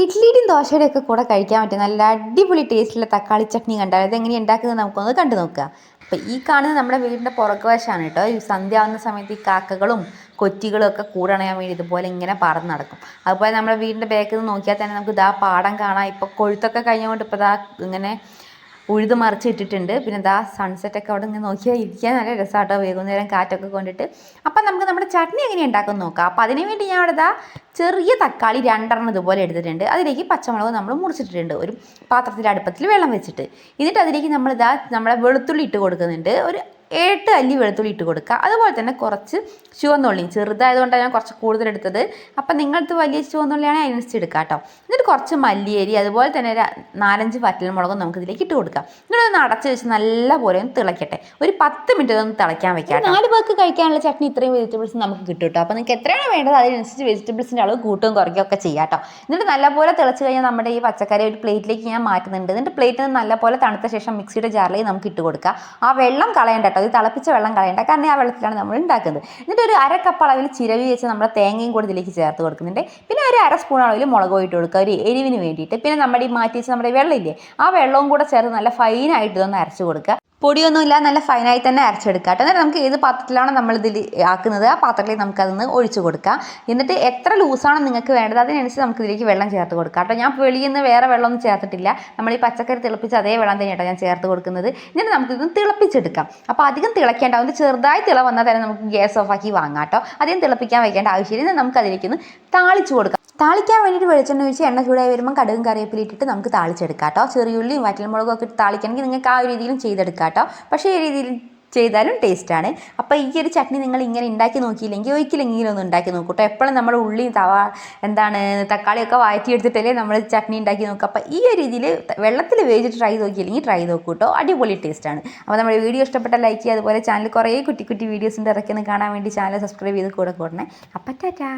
ഇഡ്ലിയുടെയും ദോശയുടെയും ഒക്കെ കൂടെ കഴിക്കാൻ പറ്റിയ നല്ല അടിപൊളി ടേസ്റ്റിലുള്ള തക്കാളി ചട്നി കണ്ടാൽ എങ്ങനെ ഉണ്ടാക്കുന്നത് നമുക്കൊന്ന് കണ്ടു നോക്കുക. അപ്പോൾ ഈ കാണുന്നത് നമ്മുടെ വീടിന്റെ വശമാണ് കേട്ടോ. ഈ സന്ധ്യ ആവുന്ന സമയത്ത് ഈ കാക്കകളും കൊറ്റികളും ഒക്കെ കൂടണയാൻ വേണ്ടി ഇതുപോലെ ഇങ്ങനെ പറന്ന് നടക്കും. അതുപോലെ നമ്മുടെ വീടിന്റെ ബാക്കിൽ നിന്ന് നോക്കിയാൽ തന്നെ നമുക്ക് ഇതാ പാടം കാണാം. ഇപ്പോൾ കൊഴുത്തൊക്കെ കഴിഞ്ഞുകൊണ്ട് ഇപ്പോൾ ഇതാ ഇങ്ങനെ ഉഴുത് മറിച്ച് ഇട്ടിട്ടുണ്ട് പിന്നെ ദാ സൺസെറ്റ് ഒക്കെ അവിടെ ഇങ്ങനെ നോക്കിയാൽ ഇരിക്കാൻ നല്ല രസമാട്ടോ വൈകുന്നേരം കാറ്റൊക്കെ കൊണ്ടിട്ട്. അപ്പം നമുക്ക് നമ്മുടെ ചട്നി എങ്ങനെ ഉണ്ടാക്കും നോക്കാം. അപ്പം അതിന് വേണ്ടി ഞാൻ അവിടെ ദാ ചെറിയ തക്കാളി രണ്ടെണ്ണം ഇതുപോലെ എടുത്തിട്ടുണ്ട്. അതിലേക്ക് പച്ചമുളക് നമ്മൾ മുറിച്ചിട്ടിട്ടുണ്ട്. ഒരു പാത്രത്തിൽ അടുപ്പത്തിൽ വെള്ളം വെച്ചിട്ട്. എന്നിട്ട് അതിലേക്ക് നമ്മൾ ഇതാ നമ്മളെ വെളുത്തുള്ളി ഇട്ട് കൊടുക്കുന്നുണ്ട്. ഒരു എട്ട് അല്ലി വെളുത്തുള്ളി ഇട്ട് കൊടുക്കുക. അതുപോലെ തന്നെ കുറച്ച് ചുവന്നുള്ളിയും ചെറുതായതുകൊണ്ടാണ് ഞാൻ കുറച്ച് കൂടുതൽ എടുത്തത്. അപ്പം നിങ്ങളടുത്ത് വലിയ ചുവന്നുള്ളിയാണെങ്കിൽ അതിനനുസരിച്ച് എടുക്കാം കേട്ടോ. എന്നിട്ട് കുറച്ച് മല്ലിയരി അതുപോലെ തന്നെ ഒരു നാലഞ്ച് വറ്റൽമുളകും നമുക്ക് ഇതിലേക്ക് ഇട്ട് കൊടുക്കാം. എന്നിട്ട് ഒന്ന് അടച്ച് വെച്ച് നല്ല പോലെ ഒന്ന് തിളയ്ക്കട്ടെ ഒരു പത്ത് മിനിറ്റ് ഒന്ന് തിളയ്ക്കാൻ വെക്കാം നാല് പേർക്ക് കഴിക്കാനുള്ള ചട്നി ഇത്രയും വെജിറ്റബിൾസ് നമുക്ക് കിട്ടും കേട്ടോ. അപ്പോൾ നിങ്ങൾക്ക് എത്രയാണ് വേണ്ടത് അതിനനുസരിച്ച് വെജിറ്റബിൾസിന്റെ അളവ് കൂട്ടും കുറയ്ക്കുകയും ഒക്കെ ചെയ്യാം കേട്ടോ. എന്നിട്ട് നല്ലപോലെ തിളച്ച് കഴിഞ്ഞാൽ നമ്മുടെ ഈ പച്ചക്കറി ഒരു പ്ലേറ്റിലേക്ക് ഞാൻ മാറ്റുന്നുണ്ട്. എന്നിട്ട് പ്ലേറ്റിൽ നിന്ന് നല്ലപോലെ തണുത്ത ശേഷം മിക്സിയുടെ ജാറിലേക്ക് നമുക്ക് ഇട്ട് കൊടുക്കുക ആ വെള്ളം കളയണ്ട കേട്ടോ. ഇത് തിളപ്പിച്ച വെള്ളം കളയണ്ട. കാരണം ആ വെള്ളത്തിലാണ് നമ്മൾ ഉണ്ടാക്കുന്നത്. എന്നിട്ട് ഒരു അര കപ്പ് അളവിൽ ചിരവി വെച്ച് നമ്മുടെ തേങ്ങയും കൂടി ഇതിലേക്ക് ചേർത്ത് കൊടുക്കുന്നുണ്ട്. പിന്നെ ഒരു അര സ്പൂൺ അളവിൽ മുളക് ഇട്ട് കൊടുക്കുക. ഒരു എരിവിന് വേണ്ടിയിട്ട്. പിന്നെ നമ്മുടെ ഈ മാറ്റി വെച്ച നമ്മുടെ വെള്ളമില്ലേ ആ വെള്ളവും കൂടെ ചേർത്ത് നല്ല ഫൈനായിട്ട് ഇതൊന്ന് അരച്ചു കൊടുക്കുക. പൊടിയൊന്നുമില്ല നല്ല ഫൈനായി തന്നെ അരച്ചെടുക്കുക കേട്ടോ. എന്നിട്ട് നമുക്ക് ഏത് പാത്രത്തിലാണോ നമ്മൾ ഇതിൽ ആക്കുന്നത്? ആ പാത്രത്തിൽ നമുക്ക് അതൊന്ന് ഒഴിച്ച് കൊടുക്കാം എന്നിട്ട് എത്ര ലൂസാണോ നിങ്ങൾക്ക് വേണ്ടത് അതിനനുസരിച്ച് നമുക്ക് ഇതിലേക്ക് വെള്ളം ചേർത്ത് കൊടുക്കാം കേട്ടോ. ഞാൻ വെളിയിൽ നിന്ന് വേറെ വെള്ളമൊന്നും ചേർത്തിട്ടില്ല. നമ്മൾ ഈ പച്ചക്കറി തിളപ്പിച്ച് അതേ വെള്ളം തന്നെ കേട്ടോ ഞാൻ ചേർത്ത് കൊടുക്കുന്നത്. എന്നിട്ട് നമുക്കിതൊന്ന് തിളപ്പിച്ചെടുക്കാം. അപ്പോൾ അധികം തിളയ്ക്കേണ്ട ഒന്ന് ചെറുതായി തിള വന്നാൽ തന്നെ നമുക്ക് ഗ്യാസ് ഓഫാക്കി വാങ്ങാം കേട്ടോ. അധികം തിളപ്പിക്കാൻ വയ്ക്കേണ്ട ആവശ്യമില്ല. നമുക്ക് അതിലേക്കൊന്ന് താളിച്ചു കൊടുക്കാം. താളിക്കാൻ വേണ്ടിയിട്ട് വെളിച്ചെണ്ണ ഒഴിച്ച് എണ്ണ ചൂടായി വരുമ്പോൾ കടുകും കറിവേപ്പില ഇട്ടിട്ട് നമുക്ക് താളിച്ചെടുക്കാം കേട്ടോ ചെറിയുള്ളിയും വറ്റൽമുളകും ഒക്കെ ഇട്ട് താളിക്കണമെങ്കിൽ നിങ്ങൾക്ക് ആ ഒരു രീതിയിലും ചെയ്തെടുക്കാം കേട്ടോ പക്ഷേ ഈ രീതിയിൽ ചെയ്താലും ടേസ്റ്റാണ് അപ്പോൾ ഈ ഒരു ചട്നി നിങ്ങൾ ഇങ്ങനെ ഉണ്ടാക്കി നോക്കിയില്ലെങ്കിൽ ഒരിക്കലെങ്കിലും ഒന്ന് ഉണ്ടാക്കി നോക്കൂ കേട്ടോ എപ്പോഴും നമ്മൾ ഉള്ളി തവ എന്താണ് തക്കാളിയൊക്കെ വാറ്റിയെടുത്തിട്ടല്ലേ നമ്മൾ ചട്നി ഉണ്ടാക്കി നോക്കുക. അപ്പോൾ ഈ ഒരു രീതിയിൽ വെള്ളത്തിൽ വേവിച്ചിട്ട് ട്രൈ നോക്കിയില്ലെങ്കിൽ ട്രൈ നോക്കൂ കേട്ടോ അടിപൊളി ടേസ്റ്റാണ് അപ്പോൾ നമ്മുടെ വീഡിയോ ഇഷ്ടപ്പെട്ട ലൈക്ക് ചെയ്യുക. അതുപോലെ ചാനൽ കുറേ കുട്ടി കുട്ടി വീഡിയോസിന്റെ ഇറക്കിയെന്ന് കാണാൻ വേണ്ടി ചാനൽ സബ്സ്ക്രൈബ് ചെയ്ത് കൂടെ കൂടണേ. അപ്പം ടാറ്റാ.